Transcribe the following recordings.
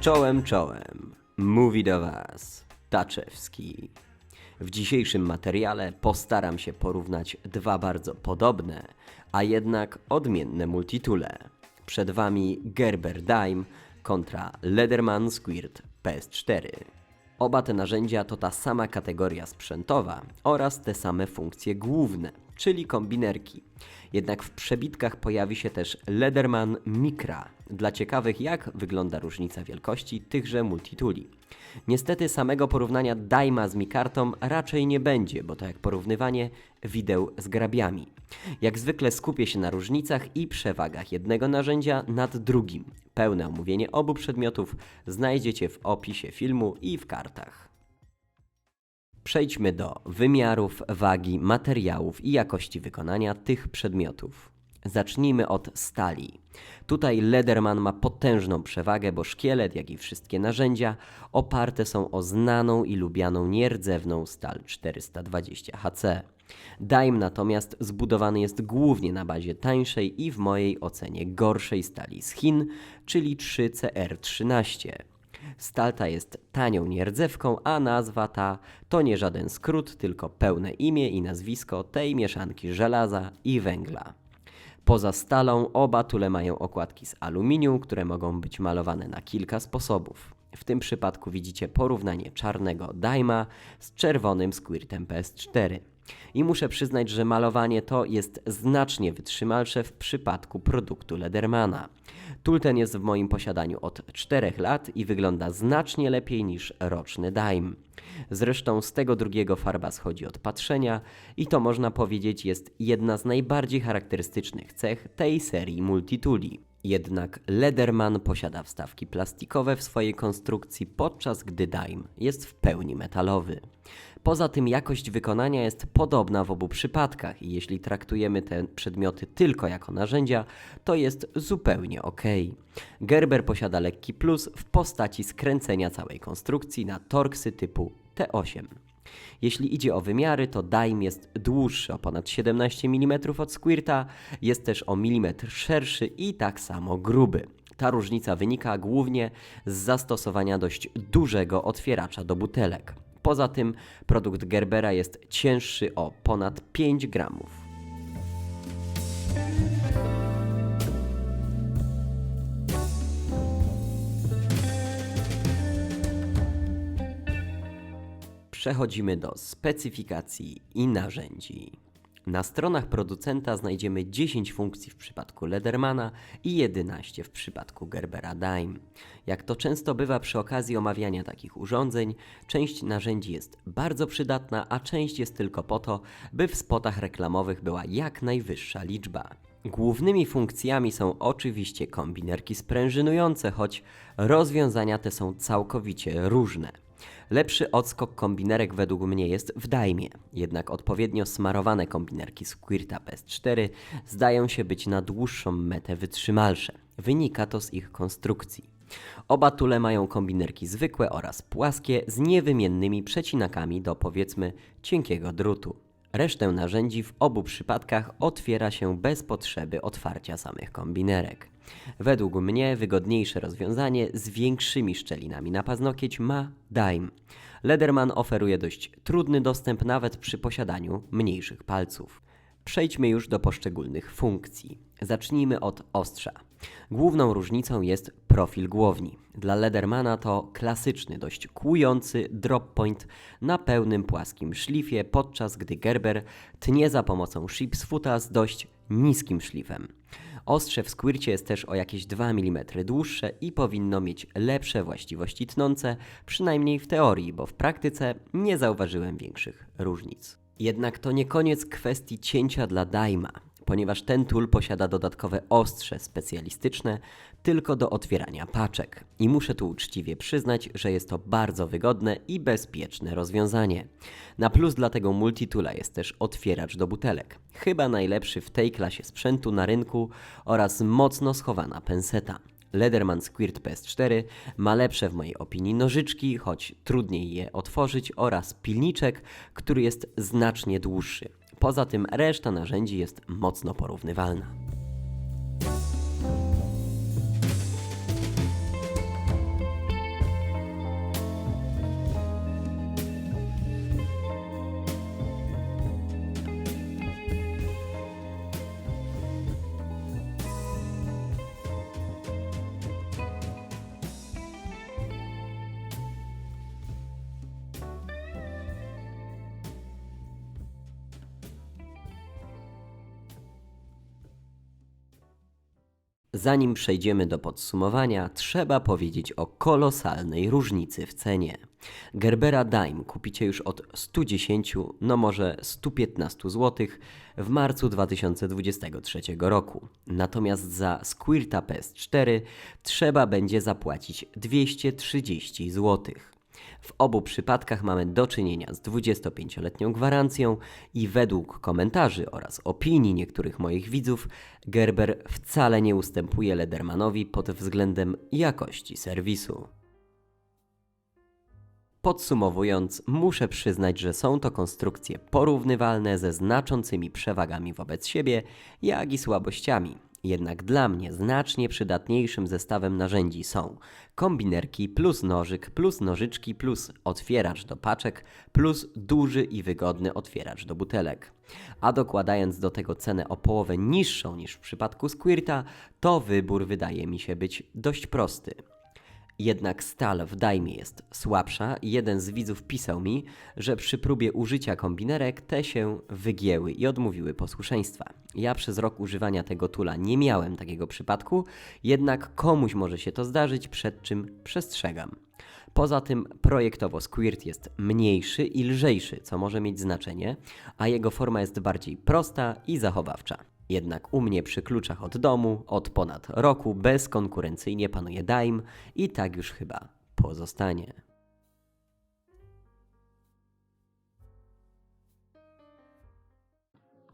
Czołem, czołem. Mówi do Was Taczewski. W dzisiejszym materiale postaram się porównać dwa bardzo podobne, a jednak odmienne multitule. Przed Wami Gerber Dime kontra Lederman Squirt PS4. Oba te narzędzia to ta sama kategoria sprzętowa oraz te same funkcje główne, czyli kombinerki. Jednak w przebitkach pojawi się też Lederman Micra, dla ciekawych jak wygląda różnica wielkości tychże multituli. Niestety samego porównania Daima z Mikartą raczej nie będzie, bo to jak porównywanie wideł z grabiami. Jak zwykle skupię się na różnicach i przewagach jednego narzędzia nad drugim. Pełne omówienie obu przedmiotów znajdziecie w opisie filmu i w kartach. Przejdźmy do wymiarów, wagi, materiałów i jakości wykonania tych przedmiotów. Zacznijmy od stali. Tutaj Lederman ma potężną przewagę, bo szkielet, jak i wszystkie narzędzia oparte są o znaną i lubianą nierdzewną stal 420 HC. Daim natomiast zbudowany jest głównie na bazie tańszej i w mojej ocenie gorszej stali z Chin, czyli 3CR13. Stal ta jest tanią nierdzewką, a nazwa ta to nie żaden skrót, tylko pełne imię i nazwisko tej mieszanki żelaza i węgla. Poza stalą oba tule mają okładki z aluminium, które mogą być malowane na kilka sposobów. W tym przypadku widzicie porównanie czarnego Daima z czerwonym Squirtem PS4. I muszę przyznać, że malowanie to jest znacznie wytrzymalsze w przypadku produktu Ledermana. Tool ten jest w moim posiadaniu od 4 lat i wygląda znacznie lepiej niż roczny Daim. Zresztą z tego drugiego farba schodzi od patrzenia i to można powiedzieć jest jedna z najbardziej charakterystycznych cech tej serii multituli. Jednak Lederman posiada wstawki plastikowe w swojej konstrukcji, podczas gdy Daim jest w pełni metalowy. Poza tym jakość wykonania jest podobna w obu przypadkach i jeśli traktujemy te przedmioty tylko jako narzędzia, to jest zupełnie ok. Gerber posiada lekki plus w postaci skręcenia całej konstrukcji na torksy typu T8. Jeśli idzie o wymiary, to Daim jest dłuższy o ponad 17 mm od Squirta, jest też o milimetr szerszy i tak samo gruby. Ta różnica wynika głównie z zastosowania dość dużego otwieracza do butelek. Poza tym produkt Gerbera jest cięższy o ponad 5 gramów. Przechodzimy do specyfikacji i narzędzi. Na stronach producenta znajdziemy 10 funkcji w przypadku Ledermana i 11 w przypadku Gerbera Dime. Jak to często bywa przy okazji omawiania takich urządzeń, część narzędzi jest bardzo przydatna, a część jest tylko po to, by w spotach reklamowych była jak najwyższa liczba. Głównymi funkcjami są oczywiście kombinerki sprężynujące, choć rozwiązania te są całkowicie różne. Lepszy odskok kombinerek według mnie jest w Daimie, jednak odpowiednio smarowane kombinerki Squirta PS4 zdają się być na dłuższą metę wytrzymalsze. Wynika to z ich konstrukcji. Oba tule mają kombinerki zwykłe oraz płaskie z niewymiennymi przecinakami do powiedzmy cienkiego drutu. Resztę narzędzi w obu przypadkach otwiera się bez potrzeby otwarcia samych kombinerek. Według mnie wygodniejsze rozwiązanie z większymi szczelinami na paznokieć ma Dime. Lederman oferuje dość trudny dostęp nawet przy posiadaniu mniejszych palców. Przejdźmy już do poszczególnych funkcji. Zacznijmy od ostrza. Główną różnicą jest profil głowni. Dla Ledermana to klasyczny, dość kłujący drop point na pełnym płaskim szlifie, podczas gdy Gerber tnie za pomocą Shipsfoota z dość niskim szlifem. Ostrze w Squircie jest też o jakieś 2 mm dłuższe i powinno mieć lepsze właściwości tnące, przynajmniej w teorii, bo w praktyce nie zauważyłem większych różnic. Jednak to nie koniec kwestii cięcia dla Daima, ponieważ ten tool posiada dodatkowe ostrze specjalistyczne tylko do otwierania paczek. I muszę tu uczciwie przyznać, że jest to bardzo wygodne i bezpieczne rozwiązanie. Na plus dla tego multitula jest też otwieracz do butelek. Chyba najlepszy w tej klasie sprzętu na rynku oraz mocno schowana penseta. Lederman Squirt PS4 ma lepsze w mojej opinii nożyczki, choć trudniej je otworzyć oraz pilniczek, który jest znacznie dłuższy. Poza tym reszta narzędzi jest mocno porównywalna. Zanim przejdziemy do podsumowania, trzeba powiedzieć o kolosalnej różnicy w cenie. Gerbera Dime kupicie już od 110, no może 115 zł w marcu 2023 roku. Natomiast za Squirta PS4 trzeba będzie zapłacić 230 zł. W obu przypadkach mamy do czynienia z 25-letnią gwarancją i według komentarzy oraz opinii niektórych moich widzów, Gerber wcale nie ustępuje Ledermanowi pod względem jakości serwisu. Podsumowując, muszę przyznać, że są to konstrukcje porównywalne ze znaczącymi przewagami wobec siebie, jak i słabościami. Jednak dla mnie znacznie przydatniejszym zestawem narzędzi są kombinerki plus nożyk plus nożyczki plus otwieracz do paczek plus duży i wygodny otwieracz do butelek. A dokładając do tego cenę o połowę niższą niż w przypadku Squirta, to wybór wydaje mi się być dość prosty. Jednak stal w dajmie jest słabsza jeden z widzów pisał mi, że przy próbie użycia kombinerek te się wygięły i odmówiły posłuszeństwa. Ja przez rok używania tego tula nie miałem takiego przypadku, jednak komuś może się to zdarzyć, przed czym przestrzegam. Poza tym projektowo Squirt jest mniejszy i lżejszy, co może mieć znaczenie, a jego forma jest bardziej prosta i zachowawcza. Jednak u mnie przy kluczach od domu od ponad roku bezkonkurencyjnie panuje Dime i tak już chyba pozostanie.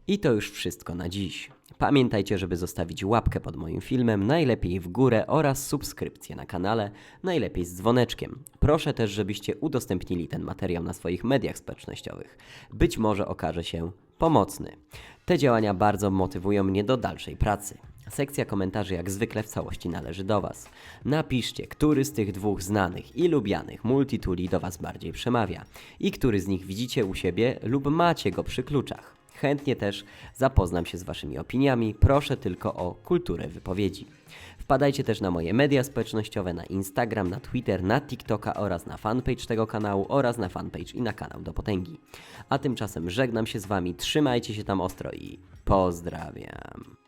I to już wszystko na dziś. Pamiętajcie, żeby zostawić łapkę pod moim filmem, najlepiej w górę oraz subskrypcję na kanale, najlepiej z dzwoneczkiem. Proszę też, żebyście udostępnili ten materiał na swoich mediach społecznościowych. Być może okaże się pomocny. Te działania bardzo motywują mnie do dalszej pracy. Sekcja komentarzy jak zwykle w całości należy do Was. Napiszcie, który z tych dwóch znanych i lubianych multituli do Was bardziej przemawia i który z nich widzicie u siebie lub macie go przy kluczach. Chętnie też zapoznam się z Waszymi opiniami, proszę tylko o kulturę wypowiedzi. Wpadajcie też na moje media społecznościowe, na Instagram, na Twitter, na TikToka oraz na fanpage tego kanału oraz na fanpage i na kanał do potęgi. A tymczasem żegnam się z Wami, trzymajcie się tam ostro i pozdrawiam.